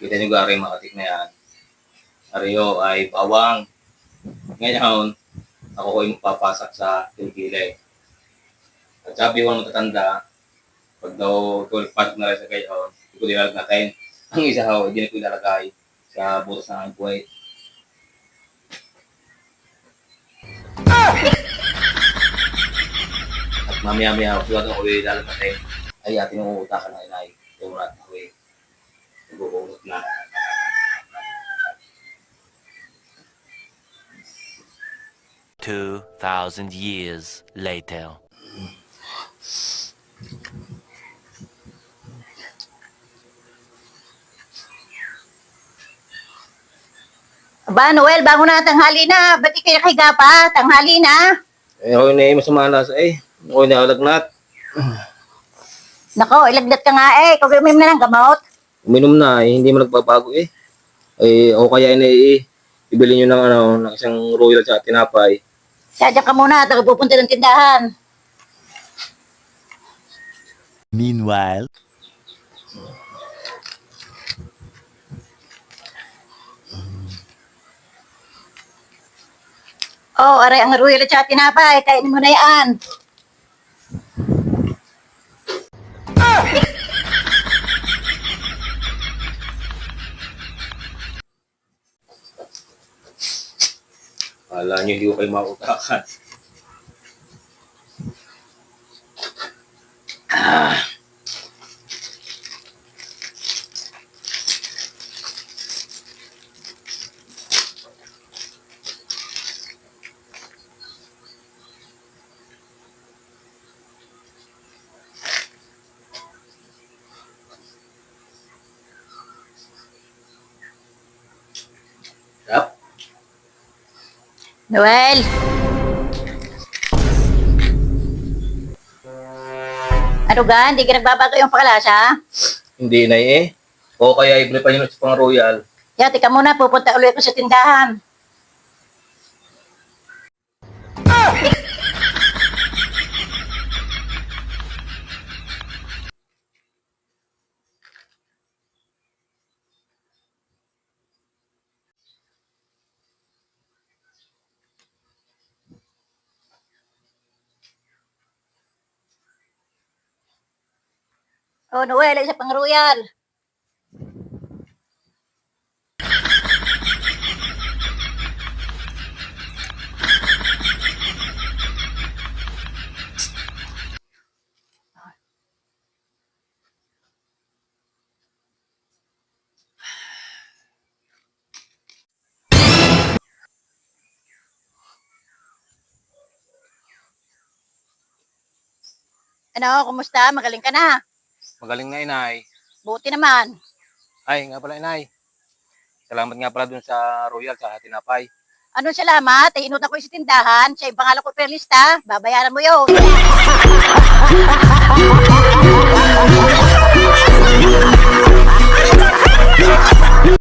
Kita nyo gari makatik na yan. Ariyo ay bawang. Ngayon, ako ko yung sa kilikili. At sabi ko matatanda, pag daw tulad pasok na rin sa gayon, hindi ko nilalag natin. Ang isa ho, hindi na ko ilalagay sa butas ng aking buhay. At mamaya-maya, ng uwi ilalagay. Ay, ating uutakan ng inay. Turat uwi. Nagbubugot na. Two thousand years later. Aba, Noel, bago na tanghali na. Ba't di kayo nakahiga pa? Tanghali na. Eh, ako na masama sa eh. Ako na alagnat. Nako, ilagdat ka nga eh. Kung may na ng gamot. Uminom na eh, hindi mo nagbabago eh. Eh, ako kaya na eh, ibili nyo ng ano, ng isang royal sa tinapay. Sadya ka muna, taga pupunta ng tindahan. Meanwhile. Oh, aray ang ruya at tinapay. Kainin mo na yan. Kala nyo hindi ko kayo mautakan. Ah. Noel! Ano ga? Hindi ka nagbabago yung pakalasa? Hindi na eh. O kaya ibili pa yun sa pang royal. Ya, tika muna. Pupunta ulit ako sa tindahan. Oh, Noel, isa pang royal. Ano, kumusta? Magaling ka na. Magaling na inay. Buti naman. Ay, nga pala inay. Salamat nga pala dun sa royal sa tinapay. Anong salamat? Eh, inut ako sa tindahan. Siya yung pangalan ko perlista. Babayaran mo yun.